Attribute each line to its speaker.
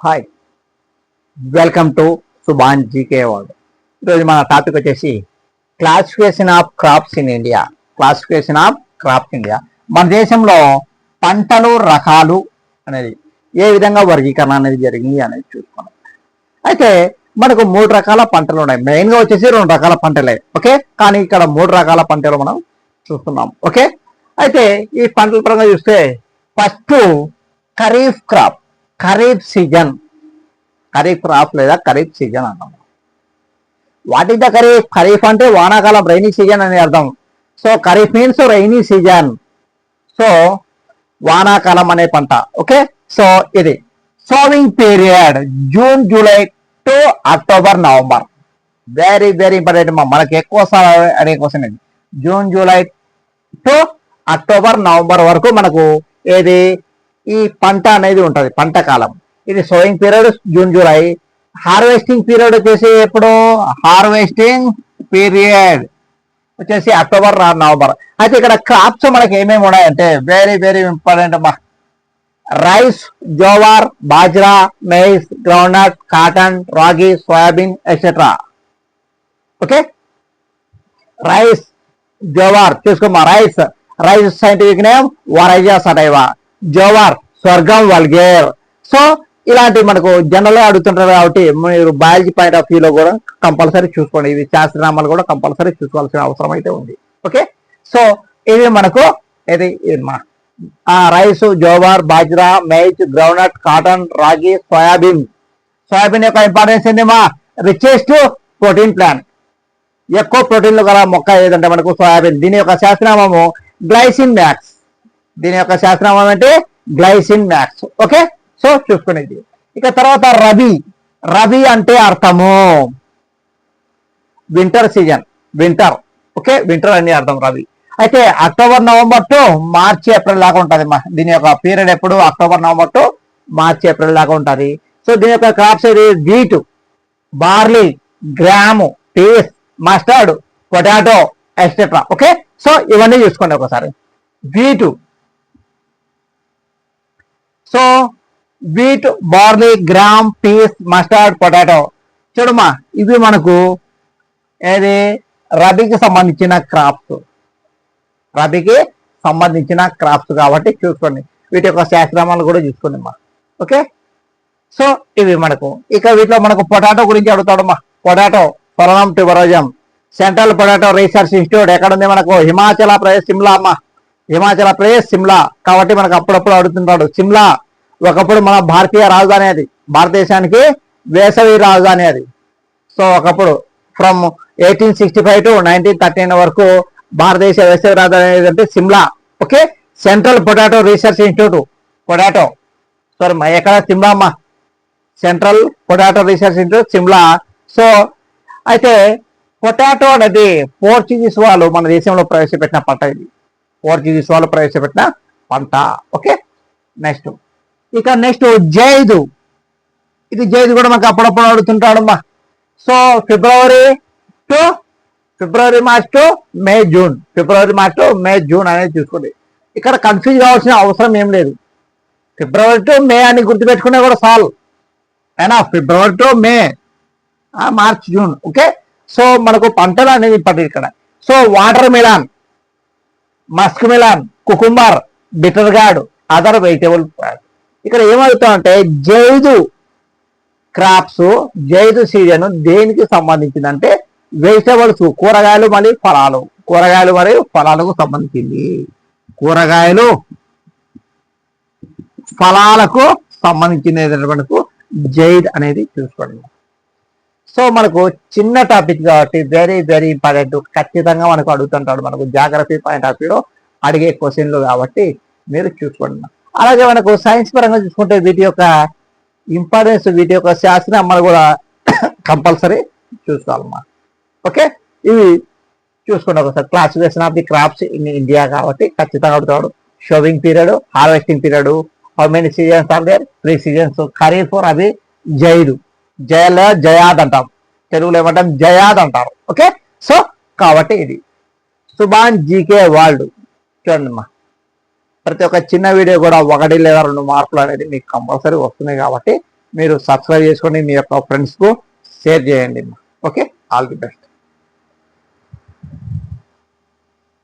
Speaker 1: Hi welcome to Subhan GK world ఈరోజు మన topic వచ్చేసి classification of crops in India classification of crops India మన దేశంలో పంటలు రకాలు అనేది ఏ విధంగా వర్గీకరణ అనేది జరిగింది అనేది చూసుకున్నాం. అయితే మనకు మూడు రకాల పంటలు ఉన్నాయి. మెయిన్గా వచ్చేసి రెండు రకాల పంటలే. ఓకే కానీ ఇక్కడ మూడు రకాల పంటలు మనం చూస్తున్నాం. ఓకే అయితే ఈ పంటల పరంగా చూస్తే first kharif crop kharif season. Kharif crop లేదా ఖరీఫ్ సీజన్ అన్నాం what is the kharif? Kharif అంటే వానాకాలం రైనీ సీజన్ అని అర్థం. So kharif means rainy season. So వానాకాలం అనే పంట. ఓకే సో ఇది. Sowing period June July to October November very very important మనకి ఎక్కువ సార్లు అడిగే క్వశ్చన్ ఇది. June July to October November వరకు మనకు ఏది? ఈ పంట అనేది ఉంటుంది పంట కాలం. ఇది sowing period June July harvesting period వచ్చేసి ఎప్పుడు? హార్వెస్టింగ్ పీరియడ్ వచ్చేసి అక్టోబర్ నవంబర్ అయితే ఇక్కడ క్రాప్స్ మనకి ఏమేమి ఉన్నాయంటే వెరీ వెరీ ఇంపార్టెంట్ అమ్మా rice jowar bajra maize groundnut cotton ragi soybean etcetera okay rice jowar చూసుకోమా rice rice scientific name oryza sativa jowar sorghum vulgare. So ఇలాంటి మనకు జనరల్గా అడుగుతుంటారు కాబట్టి మీరు బయాలజీ పాయింట్ ఆఫ్ వ్యూలో కూడా కంపల్సరీ చూసుకోండి. ఇవి శాస్త్రనామాలు కూడా కంపల్సరీ చూసుకోవాల్సిన అవసరం అయితే ఉంది. ఓకే? సో ఇవి మనకు ఇది rice jowar bajra maize groundnut cotton ragi soybean. Soybean యొక్క ఇంపార్టెన్స్ ఏంటి మా? రిచెస్ట్ ప్రోటీన్ ప్లాంట్ ఎక్కువ ప్రోటీన్లు గల మొక్క ఏదంటే మనకు సోయాబీన్. దీని యొక్క శాస్త్రనామము గ్లైసిన్ మ్యాక్స్. దీని యొక్క శాస్త్రనామం అంటే గ్లైసిన్ మ్యాక్స్. ఓకే? సో చూసుకునేది. ఇక తర్వాత రబీ. రబీ అంటే అర్థము. Winter season. Winter. Okay? Winter అని అర్థం రబీ. అయితే October November to March April దాకా ఉంటుంది మా దీని యొక్క పీరియడ్ ఎప్పుడు? October November to March April దాకా ఉంటుంది. సో దీని యొక్క క్రాప్స్ ఏది? Wheat barley gram peas mustard potato etcetera okay? So ఇవన్నీ చూసుకోండి ఒకసారి. Wheat so wheat barley gram peas mustard potato చూడమ్మా ఇవి మనకు ఏది? రబీకి సంబంధించిన క్రాప్స్ రబీకి సంబంధించిన క్రాప్స్ కాబట్టి చూసుకోండి. వీటి యొక్క శాస్త్రమాలు కూడా చూసుకోండి అమ్మా ఓకే? సో ఇవి మనకు. ఇక వీటిలో మనకు పొటాటో గురించి అడుగుతాడమ్మా. పొటాటో పొలం టివరోజం సెంట్రల్ పొటాటో రీసెర్చ్ ఇన్స్టిట్యూట్ ఎక్కడ ఉంది మనకు? హిమాచల ప్రదేశ్ సిమ్లా అమ్మ. హిమాచల ప్రదేశ్ సిమ్లా. కాబట్టి మనకు అప్పుడప్పుడు అడుగుతుంటాడు సిమ్లా ఒకప్పుడు మన భారతీయ రాజధాని అది. భారతదేశానికి వేసవి రాజధాని అది. సో ఒకప్పుడు from eighteen sixty five to nineteen thirty వరకు భారతదేశ వేసవి రాజధాని ఏదంటే Shimla. Okay? Central potato research institute potato sorry మా ఎక్కడ? సిమ్లా అమ్మా central potato research institute Shimla. So అయితే పొటాటో అనేది పోర్చుగీస్ వాళ్ళు మన దేశంలో ప్రవేశపెట్టిన పంట ఇది. పోర్చుగీస్ వాళ్ళు ప్రవేశపెట్టిన పంట. ఓకే? నెక్స్ట్ ఇక నెక్స్ట్ జైదు. ఇది జైదు కూడా మాకు అప్పుడప్పుడు అడుగుతుంటాడమ్మా. So February to February March to May June February March to May June అనేది చూసుకోండి. ఇక్కడ కన్ఫ్యూజ్ కావాల్సిన అవసరం ఏం లేదు. ఫిబ్రవరి టు మే అని గుర్తుపెట్టుకునే కూడా సాల్ అయినా February to May March June okay so మనకు పంటలు అనేది ఇంపార్టెంట్ ఇక్కడ. So water melon musk melon cucumber bitter gourd other vegetable ఇక్కడ ఏమవుతామంటే జైదు క్రాప్స్ జైదు సీజన్ దేనికి సంబంధించిందంటే వెజిటేబుల్స్ కూరగాయలు మరియు ఫలాలు. కూరగాయలు మరియు ఫలాలకు సంబంధించింది. కూరగాయలు ఫలాలకు సంబంధించిన మనకు జైద్ అనేది చూసుకోండి. సో మనకు చిన్న టాపిక్ కాబట్టి వెరీ వెరీ ఇంపార్టెంట్ ఖచ్చితంగా మనకు అడుగుతుంటాడు మనకు జాగ్రఫీ పాయింట్ ఆఫ్ వ్యూలో అడిగే క్వశ్చన్లు కాబట్టి మీరు చూసుకోండి. అలాగే మనకు సైన్స్ పరంగా చూసుకుంటే వీటి యొక్క ఇంపార్టెన్స్ వీటి యొక్క శాస్త్రనామాలు కూడా కంపల్సరీ చూసుకోవాలన్నమాట. ఓకే ఇవి చూసుకోండి ఒకసారి. Classification of the crops in India కాబట్టి ఖచ్చితంగా అడుగుతాడు. Sowing period harvesting period how many seasons are there three seasons kharif అవి జైలు జయల జయాద్ అంటాం తెలుగులో ఏమంటాం? జయాద్ అంటారు ఓకే? సో కాబట్టి ఇది. Subhan GK world. చూడండి అమ్మా. ప్రతి ఒక్క చిన్న వీడియో కూడా ఒకటి లేదా రెండు మార్కులు అనేది మీకు కంపల్సరీ వస్తున్నాయి కాబట్టి మీరు సబ్స్క్రైబ్ చేసుకోండి. మీ యొక్క ఫ్రెండ్స్కు షేర్ చేయండి ఓకే? All the best